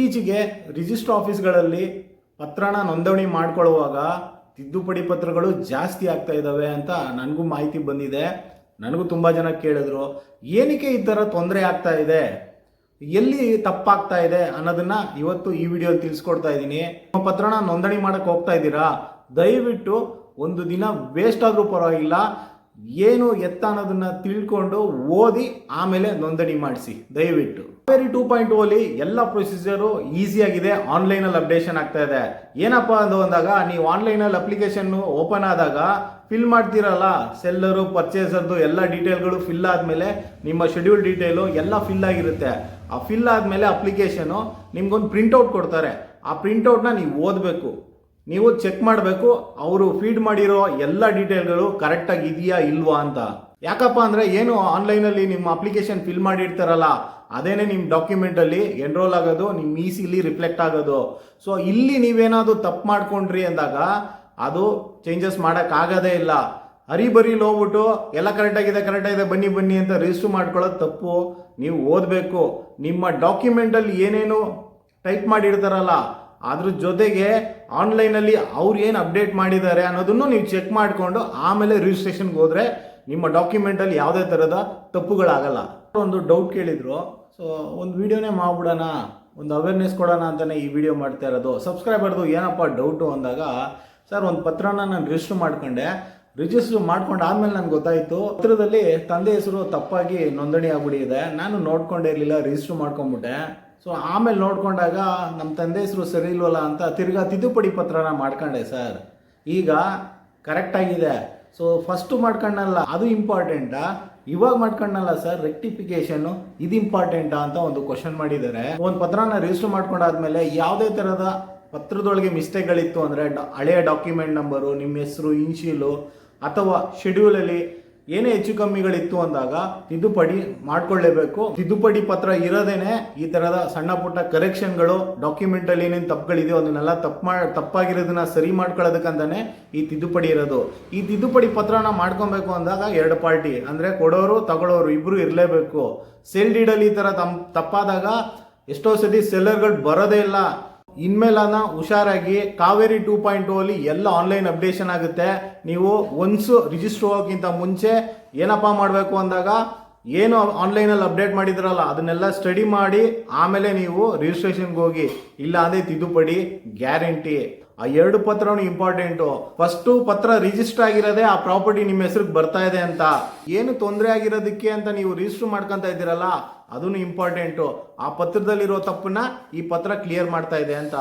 ಇತ್ತೀಚೆಗೆ ರಿಜಿಸ್ಟರ್ ಆಫೀಸ್ಗಳಲ್ಲಿ ಪತ್ರನ ನೋಂದಣಿ ಮಾಡ್ಕೊಳ್ಳುವಾಗ ತಿದ್ದುಪಡಿ ಪತ್ರಗಳು ಜಾಸ್ತಿ ಆಗ್ತಾ ಇದ್ದಾವೆ ಅಂತ ನನಗೂ ಮಾಹಿತಿ ಬಂದಿದೆ. ನನಗೂ ತುಂಬ ಜನ ಕೇಳಿದ್ರು, ಏನಕ್ಕೆ ಈ ಥರ ತೊಂದರೆ ಆಗ್ತಾ ಇದೆ? ಎಲ್ಲಿ ತಪ್ಪಾಗ್ತಾ ಇದೆ? ಅನ್ನೋದನ್ನ ಇವತ್ತು ಈ ವಿಡಿಯೋಲಿ ತಿಳಿಸ್ಕೊಡ್ತಾ ಇದ್ದೀನಿ. ನಿಮ್ಮ ಪತ್ರನ ನೋಂದಣಿ ಮಾಡಕ್ಕೆ ಹೋಗ್ತಾ ಇದ್ದೀರಾ? ದಯವಿಟ್ಟು ಒಂದು ದಿನ ವೇಸ್ಟ್ ಆದರೂ ಪರವಾಗಿಲ್ಲ. ಏನು ಎತ್ತ ಅನ್ನೋದನ್ನ ತಿಳ್ಕೊಂಡು ಓದಿ ಆಮೇಲೆ ನೋಂದಣಿ ಮಾಡಿಸಿ. ದಯವಿಟ್ಟು. ಕಾವೇರಿ ಟೂ ಪಾಯಿಂಟ್ ಓಲಿ ಎಲ್ಲ ಪ್ರೊಸೀಜರು ಆನ್ಲೈನ್ ಆನ್ಲೈನಲ್ಲಿ ಅಪ್ಡೇಷನ್ ಆಗ್ತಾ ಇದೆ. ಏನಪ್ಪ ಅದು ಅಂದಾಗ ನೀವು ಆನ್ಲೈನಲ್ಲಿ ಅಪ್ಲಿಕೇಶನ್ ಓಪನ್ ಆದಾಗ ಫಿಲ್ ಮಾಡ್ತೀರಲ್ಲ ಸೆಲ್ಲರು ಪರ್ಚೇಸರ್ದು ಎಲ್ಲ ಡೀಟೇಲ್ಗಳು ಫಿಲ್ ಆದಮೇಲೆ ನಿಮ್ಮ ಶೆಡ್ಯೂಲ್ ಡೀಟೇಲು ಎಲ್ಲ ಫಿಲ್ ಆಗಿರುತ್ತೆ. ಆ ಫಿಲ್ ಆದಮೇಲೆ ಅಪ್ಲಿಕೇಶನು ನಿಮ್ಗೊಂದು ಪ್ರಿಂಟೌಟ್ ಕೊಡ್ತಾರೆ. ಆ ಪ್ರಿಂಟೌಟ್ನ ನೀವು ಓದಬೇಕು. ನೀವು ಚೆಕ್ ಮಾಡಬೇಕು, ಅವರು ಫೀಡ್ ಮಾಡಿರೋ ಎಲ್ಲ ಡೀಟೇಲ್ಗಳು ಕರೆಕ್ಟಾಗಿ ಇದೆಯಾ ಇಲ್ವಾ ಅಂತ. ಯಾಕಪ್ಪ ಅಂದರೆ ಏನು ಆನ್ಲೈನಲ್ಲಿ ನಿಮ್ಮ ಅಪ್ಲಿಕೇಶನ್ ಫಿಲ್ ಮಾಡಿರ್ತಾರಲ್ಲ, ಅದೇನೇ ನಿಮ್ಮ ಡಾಕ್ಯುಮೆಂಟಲ್ಲಿ ಎನ್ರೋಲ್ ಆಗೋದು ನಿಮ್ಮ ಇ ರಿಫ್ಲೆಕ್ಟ್ ಆಗೋದು. ಸೊ ಇಲ್ಲಿ ನೀವೇನಾದರೂ ತಪ್ಪು ಮಾಡ್ಕೊಂಡ್ರಿ ಅಂದಾಗ, ಅದು ಚೇಂಜಸ್ ಮಾಡೋಕ್ಕಾಗೋದೇ ಇಲ್ಲ. ಹರಿಬರಿಲಿ ಹೋಗ್ಬಿಟ್ಟು ಎಲ್ಲ ಕರೆಕ್ಟಾಗಿದೆ ಕರೆಕ್ಟಾಗಿದೆ ಬನ್ನಿ ಬನ್ನಿ ಅಂತ ರಿಜಿಸ್ಟರ್ ಮಾಡ್ಕೊಳ್ಳೋದು ತಪ್ಪು. ನೀವು ಓದಬೇಕು. ನಿಮ್ಮ ಡಾಕ್ಯುಮೆಂಟಲ್ಲಿ ಏನೇನು ಟೈಪ್ ಮಾಡಿರ್ತಾರಲ್ಲ ಅದ್ರ ಜೊತೆಗೆ ಆನ್ಲೈನಲ್ಲಿ ಅವ್ರು ಏನು ಅಪ್ಡೇಟ್ ಮಾಡಿದ್ದಾರೆ ಅನ್ನೋದನ್ನು ನೀವು ಚೆಕ್ ಮಾಡಿಕೊಂಡು ಆಮೇಲೆ ರಿಜಿಸ್ಟ್ರೇಷನ್ಗೆ ಹೋದರೆ ನಿಮ್ಮ ಡಾಕ್ಯುಮೆಂಟಲ್ಲಿ ಯಾವುದೇ ಥರದ ತಪ್ಪುಗಳಾಗಲ್ಲ. ಒಂದು ಡೌಟ್ ಕೇಳಿದರು ಸೊ ಒಂದು ವಿಡಿಯೋನೇ ಮಾಡ್ಬಿಡೋಣ, ಒಂದು ಅವೇರ್ನೆಸ್ ಕೊಡೋಣ ಅಂತಲೇ ಈ ವಿಡಿಯೋ ಮಾಡ್ತಾ ಇರೋದು. ಸಬ್ಸ್ಕ್ರೈಬರ್ದು ಏನಪ್ಪ ಡೌಟು ಅಂದಾಗ ಸರ್ ಒಂದು ಪತ್ರನ ನಾನು ರಿಜಿಸ್ಟರ್ ಮಾಡ್ಕೊಂಡೆ. ರಿಜಿಸ್ಟರ್ ಮಾಡ್ಕೊಂಡು ಆದಮೇಲೆ ನನಗೆ ಗೊತ್ತಾಯಿತು, ಪತ್ರದಲ್ಲಿ ತಂದೆ ಹೆಸರು ತಪ್ಪಾಗಿ ನೋಂದಣಿ ಆಗ್ಬಿಟ್ಟಿದೆ. ನಾನು ನೋಡ್ಕೊಂಡೇ ಇರಲಿಲ್ಲ ರಿಜಿಸ್ಟರ್ ಮಾಡ್ಕೊಂಬಿಟ್ಟೆ. ಸೊ ಆಮೇಲೆ ನೋಡಿಕೊಂಡಾಗ ನಮ್ಮ ತಂದೆ ಹೆಸರು ಸರಿ ಇಲ್ವಲ್ಲ ಅಂತ ತಿರ್ಗಾ ತಿದ್ದುಪಡಿ ಪತ್ರನ ಮಾಡ್ಕೊಂಡೆ ಸರ್. ಈಗ ಕರೆಕ್ಟಾಗಿದೆ ಸೊ ಫಸ್ಟು ಮಾಡ್ಕೊಂಡಲ್ಲ, ಅದು ಇಂಪಾರ್ಟೆಂಟಾ ಇವಾಗ ಮಾಡ್ಕೊಂಡಲ್ಲ ಸರ್ ರೆಕ್ಟಿಫಿಕೇಶನ್ ಇದು ಇಂಪಾರ್ಟೆಂಟಾ ಅಂತ ಒಂದು ಕ್ವಶನ್ ಮಾಡಿದ್ದಾರೆ. ಒಂದು ಪತ್ರನ ರಿಜಿಸ್ಟರ್ ಮಾಡ್ಕೊಂಡಾದ್ಮೇಲೆ ಯಾವುದೇ ಥರದ ಪತ್ರದೊಳಗೆ ಮಿಸ್ಟೇಕ್ಗಳಿತ್ತು ಅಂದರೆ ಹಳೆಯ ಡಾಕ್ಯುಮೆಂಟ್ ನಂಬರು ನಿಮ್ಮ ಹೆಸರು ಇನ್ಶೀಲು ಅಥವಾ ಶೆಡ್ಯೂಲಲ್ಲಿ ಏನೇ ಹೆಚ್ಚು ಕಮ್ಮಿಗಳಿತ್ತು ಅಂದಾಗ ತಿದ್ದುಪಡಿ ಮಾಡ್ಕೊಳ್ಳೇಬೇಕು. ತಿದ್ದುಪಡಿ ಪತ್ರ ಇರೋದೇನೆ ಈ ತರದ ಸಣ್ಣ ಪುಟ್ಟ ಕರೆಕ್ಷನ್ಗಳು ಡಾಕ್ಯುಮೆಂಟಲ್ಲಿ ಏನೇನು ತಪ್ಪುಗಳಿದೆಯೋ ಅದನ್ನೆಲ್ಲ ತಪ್ಪು ಮಾಡಿ ತಪ್ಪಾಗಿರೋದನ್ನ ಸರಿ ಮಾಡ್ಕೊಳ್ಳೋದಕ್ಕಂತಾನೆ ಈ ತಿದ್ದುಪಡಿ ಇರೋದು. ಈ ತಿದ್ದುಪಡಿ ಪತ್ರನ ಮಾಡ್ಕೊಬೇಕು ಅಂದಾಗ ಎರಡು ಪಾರ್ಟಿ. ಅಂದ್ರೆ ಕೊಡೋರು ತಗೊಳ್ಳೋರು ಇಬ್ರು ಇರಲೇಬೇಕು. ಸೇಲ್ ಡೀಡಲ್ಲಿ ಈ ತಮ್, ತಪ್ಪಾದಾಗ ಎಷ್ಟೋ ಸತಿ ಸೆಲ್ಲರ್ಗಳು ಬರೋದೇ ಇಲ್ಲ. ಇನ್ಮೇಲನ ಹುಷಾರಾಗಿ ಕಾವೇರಿ ಟೂ ಪಾಯಿಂಟ್ ಅಲ್ಲಿ ಎಲ್ಲ ಆನ್ಲೈನ್ ಅಪ್ಡೇಷನ್ ಆಗುತ್ತೆ. ನೀವು ಒನ್ಸು ರಿಜಿಸ್ಟರ್ ಹೋಗೋಕ್ಕಿಂತ ಮುಂಚೆ ಏನಪ್ಪ ಮಾಡಬೇಕು ಅಂದಾಗ ಏನು ಆನ್ಲೈನಲ್ಲಿ ಅಪ್ಡೇಟ್ ಮಾಡಿದ್ರಲ್ಲ, ಅದನ್ನೆಲ್ಲ ಸ್ಟಡಿ ಮಾಡಿ ಆಮೇಲೆ ನೀವು ರಿಜಿಸ್ಟ್ರೇಷನ್ಗೆ ಹೋಗಿ ಇಲ್ಲ ಅಂದರೆ ತಿದ್ದುಪಡಿ ಗ್ಯಾರಂಟಿ ಆ ಎರಡು ಪತ್ರನೂ ಇಂಪಾರ್ಟೆಂಟು ಫಸ್ಟು ಪತ್ರ ರಿಜಿಸ್ಟರ್ ಆಗಿರೋದೇ ಆ ಪ್ರಾಪರ್ಟಿ ನಿಮ್ಮ ಹೆಸ್ರಿಗೆ ಬರ್ತಾ ಇದೆ ಅಂತ. ಏನು ತೊಂದರೆ ಆಗಿರೋದಕ್ಕೆ ಅಂತ ನೀವು ರಿಜಿಸ್ಟರ್ ಮಾಡ್ಕೊಂತ ಇದ್ದೀರಲ್ಲ ಅದನ್ನು ಇಂಪಾರ್ಟೆಂಟು ಆ ಪತ್ರದಲ್ಲಿರೋ ತಪ್ಪನ್ನು ಈ ಪತ್ರ ಕ್ಲಿಯರ್ ಮಾಡ್ತಾ ಇದೆ ಅಂತ.